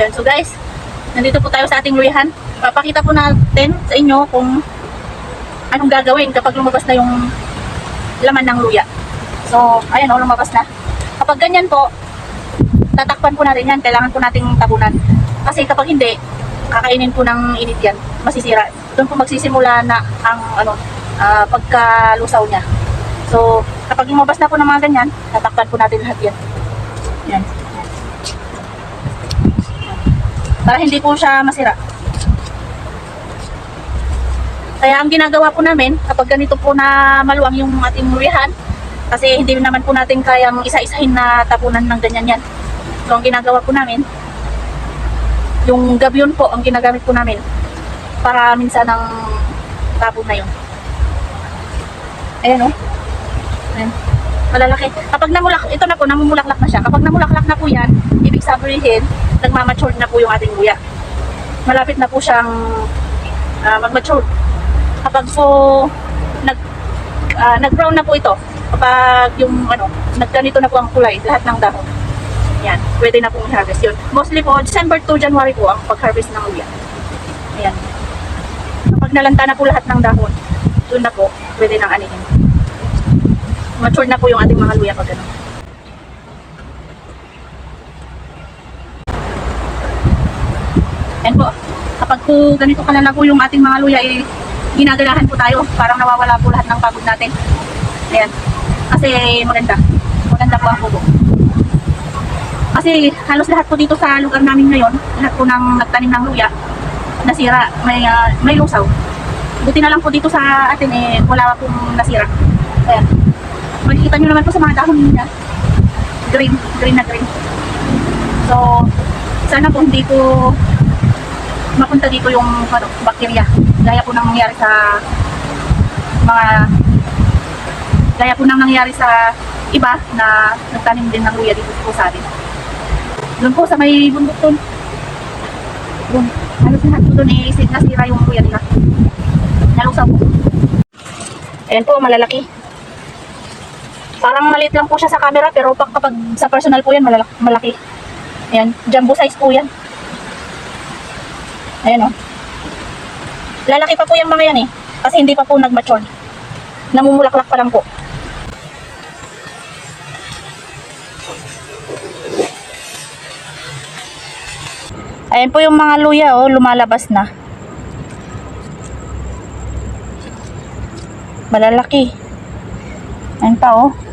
Ayan, so guys, nandito po tayo sa ating luyahan. Papakita po natin sa inyo kung anong gagawin kapag lumabas na yung laman ng luya. So, ayan o, lumabas na. Kapag ganyan po, tatakpan po natin yan. Kailangan po nating tabunan. Kasi kapag hindi, kakainin po ng init yan. Masisira. Doon po magsisimula na ang ano, ah, pagkalusaw niya. So, kapag lumabas na po ng mga ganyan, tatakpan po natin lahat yan. Yan. Para hindi po siya masira. Kaya ang ginagawa po namin, kapag ganito po na maluwang yung ating murihan, kasi hindi naman po natin kayang isa-isahin na tapunan ng ganyan yan. So, ang ginagawa po namin, yung gabyon po ang ginagamit po namin para minsan ng tapon na yun. Ayan o. Ayan. Malalaki. Kapag namulak, ito na po, namumulaklak na siya. Kapag namulaklak na po yan, ibig sabihin, nagmamature na po yung ating luya. Malapit na po siyang ah, mag-mature. Kapag po nag, ah, nag-brown na po ito, kapag yung ano, nagganito na po ang kulay, lahat ng dahon. Yan, pwede na pong i-harvest yun. Mostly po, December to January po ang pag-harvest ng luya. Ayan. Kapag nalanta na po lahat ng dahon, doon na po, pwede nang anihin. Mature na po yung ating mga luya pag ano. Yan po. Kapag po ganito kalala po yung ating mga luya, eh, ginagalahan po tayo. Parang nawawala po lahat ng pagod natin. Ayan. Kasi maganda. Maganda po ang bubo. Kasi halos lahat po dito sa lugar namin ngayon, lahat po ng nagtanim ng luya, nasira, may, ah, may lusaw. Buti na lang po dito sa atin eh, wala pong nasira. Ayan. Makikita nyo naman po sa mga dahon niya. Green, green na green. So, sana po hindi po mapunta dito yung ano, bakterya. Gaya po nang nangyari sa mga gaya po nang nangyari sa iba na nagtanim din ng luya dito po sa atin. Doon po sa may bundok doon. Doon. Halos lahat po doon eh, nasira yung luya nila. Nalusaw po. Ayan po, malalaki. Parang maliit lang po siya sa camera pero pag kapag sa personal po yan, malaki. Ayan, jumbo size po yan. Ayan o. Lalaki pa po yung mga yan eh. Kasi hindi pa po nag-mature. Namumulaklak pa lang po. Ayan po yung mga luya oh, lumalabas na. Malalaki. Ayan pa oh.